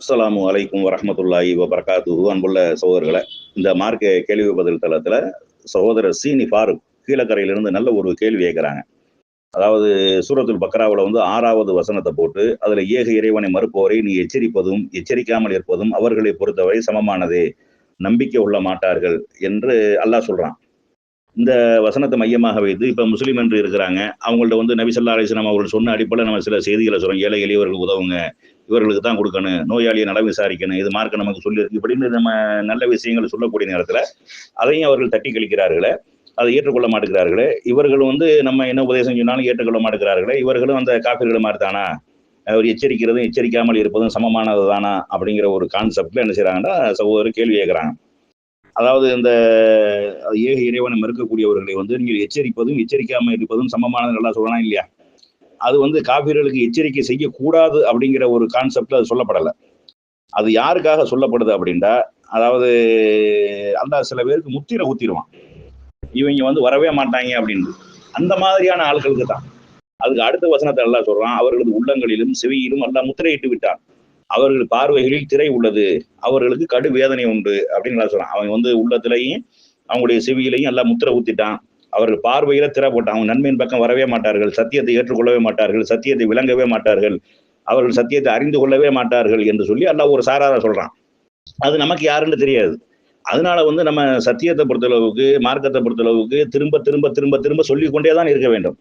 அஸ்லாமு அலைக்கும் வரமத்துல்லாஹி வபர்காத்து அன்புள்ள சகோதரர்களை இந்த மார்க்க கேள்வி பதில் தளத்தில் சகோதரர் சீனி ஃபாரூக் கீழக்கரையிலிருந்து நல்ல ஒரு கேள்வி கேட்குறாங்க அதாவது சூரத்துல் பக்ராவில் வந்து ஆறாவது வசனத்தை போட்டு அதில் ஏக இறைவனை மறுப்பவரை நீ எச்சரிப்பதும் எச்சரிக்காமல் இருப்பதும் அவர்களை பொறுத்தவரை சமமானதே நம்பிக்கை உள்ள மாட்டார்கள் என்று அல்லாஹ் சொல்கிறான் இந்த வசனத்தை மையமாக வைத்து இப்ப முஸ்லீம் என்று இருக்கிறாங்க அவங்கள்ட்ட வந்து நபிசல்லா அலிஸ்லாம் அவர்கள் சொன்ன அடிப்படையில் நம்ம சில செய்திகளை சொல்றோம். ஏழை எளியவர்கள் உதவுங்க இவர்களுக்கு தான் கொடுக்கணும் நோயாளியை நல விசாரிக்கணும் இது மார்க்க நமக்கு சொல்லியிருக்கு இப்படின்னு நம்ம நல்ல விஷயங்களை சொல்லக்கூடிய நேரத்துல அதையும் அவர்கள் தட்டி கழிக்கிறார்களே அதை ஏற்றுக்கொள்ள மாட்டேங்கிறார்களே. இவர்கள் வந்து நம்ம என்ன உபதேசம் சொன்னாலும் ஏற்றுக்கொள்ள மாட்டேங்கிறார்களே. இவர்களும் அந்த காப்பீர்கள் மாதிரி தானா அவர் எச்சரிக்கிறதும் எச்சரிக்காமல் இருப்பதும் சமமானது தானா அப்படிங்கிற ஒரு கான்செப்ட்ல என்ன செய்யறாங்கன்னா சகோதரர் கேள்வி கேட்கிறாங்க. அதாவது இந்த ஏக இறைவனை மறுக்கக்கூடியவர்களை வந்து நீங்கள் எச்சரிப்பதும் எச்சரிக்காமல் இருப்பதும் சமமானது நல்லா சொல்லலாம் இல்லையா? அது வந்து காப்பீர்களுக்கு எச்சரிக்கை செய்யக்கூடாது அப்படிங்கிற ஒரு கான்செப்ட்ல அது சொல்லப்படலை. அது யாருக்காக சொல்லப்படுது அப்படின்டா அதாவது அந்த சில பேருக்கு முத்திரை ஊத்திடுவான் இவங்க வந்து வரவே மாட்டாங்க அப்படின்னு அந்த மாதிரியான ஆட்களுக்கு தான். அதுக்கு அடுத்த வசனத்தை எல்லாம் சொல்றான். அவர்களது உள்ளங்களிலும் செவியிலும் எல்லாம் முத்திரையிட்டு விட்டான். அவர்கள் பார்வைகளில் திரை உள்ளது. அவர்களுக்கு கடு வேதனை உண்டு அப்படின்னு நான் சொல்றான். அவன் வந்து உள்ளத்திலையும் அவங்களுடைய செவியிலையும் எல்லாம் முத்திரை ஊத்திட்டான். அவர்கள் பார்வையில திரை போட்டான். அவங்க நன்மையின் பக்கம் வரவே மாட்டார்கள். சத்தியத்தை ஏற்றுக்கொள்ளவே மாட்டார்கள். சத்தியத்தை விளங்கவே மாட்டார்கள். அவர்கள் சத்தியத்தை அறிந்து கொள்ளவே மாட்டார்கள் என்று சொல்லி எல்லாம் ஒரு சாரார சொல்றான். அது நமக்கு யாருன்னு தெரியாது. அதனால வந்து நம்ம சத்தியத்தை பொறுத்தளவுக்கு மார்க்கத்தை பொறுத்தளவுக்கு திரும்ப திரும்ப திரும்ப திரும்ப சொல்லிக்கொண்டே தான் இருக்க வேண்டும்.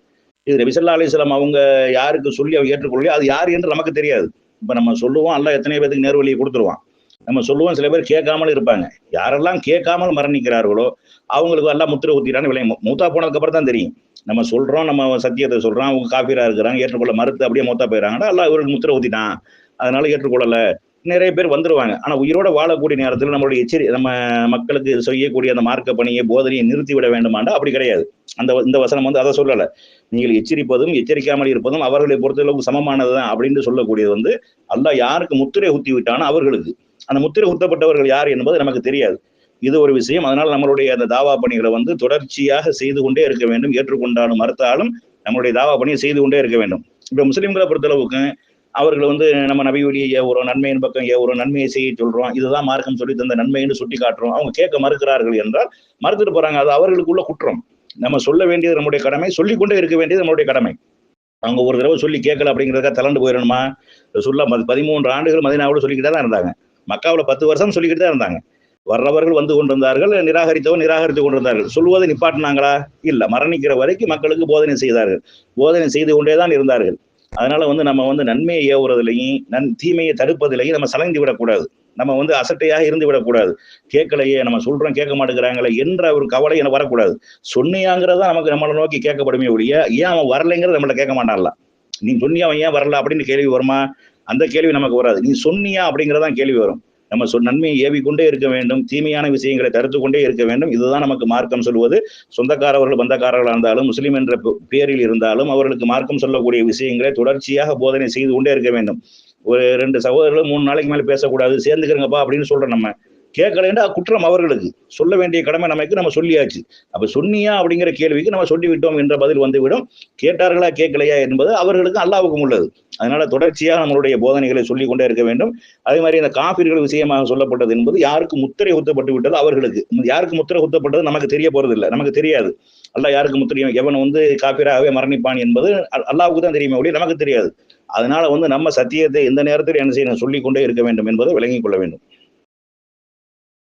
இது நபிசல்லா அலிஸ்லாம் அவங்க யாருக்கு சொல்லி அவங்க ஏற்றுக்கொள்ளலையோ அது யார் என்று நமக்கு தெரியாது. இப்போ நம்ம சொல்லுவோம் அல்ல எத்தனை பேருக்கு நேர்வழியை கொடுத்துருவான். நம்ம சொல்லுவோம் சில பேர் கேட்காமல் இருப்பாங்க. யாரெல்லாம் கேட்காமல் மரணிக்கிறார்களோ அவங்களுக்கு எல்லாம் முத்திரை ஊத்திட்டான்னு விளையும் மூத்தா போனதுக்கப்புறம் தான் தெரியும். நம்ம சொல்கிறோம் நம்ம சத்தியத்தை சொல்கிறோம் அவங்க காப்பீராக இருக்கிறாங்க ஏற்றுக்கொள்ள மறுத்து அப்படியே மூத்தா போயிடறாங்கன்னா எல்லாம் இவருக்கு முத்திரை ஊற்றிட்டான் அதனால ஏற்றுக்கொள்ளலை. நிறைய பேர் வந்துருவாங்க. ஆனா உயிரோட வாழக்கூடிய நேரத்தில் நம்மளுடைய எச்சரி நம்ம மக்களுக்கு செய்யக்கூடிய அந்த மார்க்க பணியை போதனையை நிறுத்தி விட வேண்டுமாண்டா? அப்படி கிடையாது. அந்த இந்த வசனம் வந்து அதை சொல்லல. நீங்கள் எச்சரிப்பதும் எச்சரிக்காமல் இருப்பதும் அவர்களை பொறுத்தளவுக்கு சமமானதுதான் அப்படின்னு சொல்லக்கூடியது வந்து அல்லாஹ் யாருக்கு முத்திரை குத்தி விட்டானோ அவர்களுக்கு. அந்த முத்திரை குத்தப்பட்டவர்கள் யார் என்பது நமக்கு தெரியாது. இது ஒரு விஷயம். அதனால நம்மளுடைய அந்த தாவா பணிகளை வந்து தொடர்ச்சியாக செய்து கொண்டே இருக்க வேண்டும். ஏற்றுக்கொண்டாலும் மறுத்தாலும் நம்மளுடைய தாவா பணியை செய்து கொண்டே இருக்க வேண்டும். இப்ப முஸ்லிம்களை பொறுத்தளவுக்கு அவர்கள் வந்து நம்ம நபி வழியை ஏவுறோம் நன்மையின் பக்கம் ஏவுறோம் நன்மையை செய்ய சொல்றோம் இதுதான் மார்க்கம் சொல்லி தந்த நன்மைன்னு சுட்டி காட்டுறோம். அவங்க கேட்க மறுக்கிறார்கள் என்றால் மறுத்துட்டு போறாங்க. அது அவர்களுக்குள்ள குற்றம். நம்ம சொல்ல வேண்டியது நம்முடைய கடமை சொல்லிக்கொண்டே இருக்க வேண்டியது நம்மளுடைய கடமை. அவங்க ஒரு தடவை சொல்லி கேட்கல அப்படிங்கிறதுக்காக தளர்ந்து போயிடணுமா? சொல்ல பதிமூன்று ஆண்டுகள் மதினாவோட சொல்லிக்கிட்டே தான் இருந்தாங்க. மக்காவில் பத்து வருஷம் சொல்லிக்கிட்டு தான் இருந்தாங்க. வர்றவர்கள் வந்து கொண்டிருந்தார்கள் நிராகரித்தவர் நிராகரித்து கொண்டிருந்தார்கள். சொல்வதை நிப்பாட்டினாங்களா? இல்லை. மரணிக்கிற வரைக்கும் மக்களுக்கு போதனை செய்தார்கள். போதனை செய்து கொண்டே தான் இருந்தார்கள். அதனால வந்து நம்ம வந்து நன்மையை ஏவுறதுலையும் நன் தீமையை தடுப்பதிலையும் நம்ம சலைந்து விடக்கூடாது. நம்ம வந்து அசட்டையாக இருந்து விடக்கூடாது. கேட்கலையே நம்ம சொல்றோம் கேட்க மாட்டேங்கிறாங்களே என்ற ஒரு கவலை எனக்கு வரக்கூடாது. சொன்னியாங்கிறதா நமக்கு நம்மளை நோக்கி கேட்கப்படுமே ஒழிய ஏன் அவன் வரலைங்கிறத நம்மள கேட்க மாட்டான்ல. நீ சொன்னியா அவன் ஏன் வரல அப்படின்னு கேள்வி வருமா? அந்த கேள்வி நமக்கு வராது. நீ சொன்னியா அப்படிங்கிறதான் கேள்வி வரும். நம்ம சொல் நன்மையை ஏவி கொண்டே இருக்க வேண்டும் தீமையான விஷயங்களை தடுத்து கொண்டே இருக்க வேண்டும். இதுதான் நமக்கு மார்க்கம் சொல்வது சொந்தக்காரவர்கள் பந்தக்காரர்களாக இருந்தாலும் முஸ்லீம் என்ற பேரில் இருந்தாலும் அவர்களுக்கு மார்க்கம் சொல்லக்கூடிய விஷயங்களை தொடர்ச்சியாக போதனை செய்து கொண்டே இருக்க வேண்டும். ஒரு ரெண்டு சகோதரர்கள் மூணு நாளைக்கு மேலே பேசக்கூடாது சேர்ந்துக்கிறங்கப்பா அப்படின்னு சொல்றோம் நம்ம. கேட்கலன்னா குற்றம் அவர்களுக்கு. சொல்ல வேண்டிய கடமை நமக்கு நம்ம சொல்லியாச்சு. அப்ப சொன்னியா அப்படிங்கிற கேள்விக்கு நம்ம சொல்லிவிட்டோம் என்ற பதில் வந்துவிடும். கேட்டார்களா கேட்கலையா என்பது அவர்களுக்கு அல்லாவுக்கும் உள்ளது. அதனால தொடர்ச்சியாக நம்மளுடைய போதனைகளை சொல்லிக் கொண்டே இருக்க வேண்டும். அதே மாதிரி இந்த காப்பீர்கள் விஷயமாக சொல்லப்பட்டது என்பது யாருக்கு முத்திரை குத்தப்பட்டு விட்டது அவர்களுக்கு. யாருக்கு முத்திரை குத்தப்பட்டது நமக்கு தெரிய போறது இல்லை நமக்கு தெரியாது. அல்லா யாருக்கு முத்திரையும் எவன் வந்து காப்பீராகவே மரணிப்பான் என்பது அல்லாவுக்கு தான் தெரியுமே ஒழிய நமக்கு தெரியாது. அதனால வந்து நம்ம சத்தியத்தை எந்த நேரத்தில் என்ன செய்யணும் சொல்லிக்கொண்டே இருக்க வேண்டும் என்பதை விளங்கிக் கொள்ள வேண்டும்.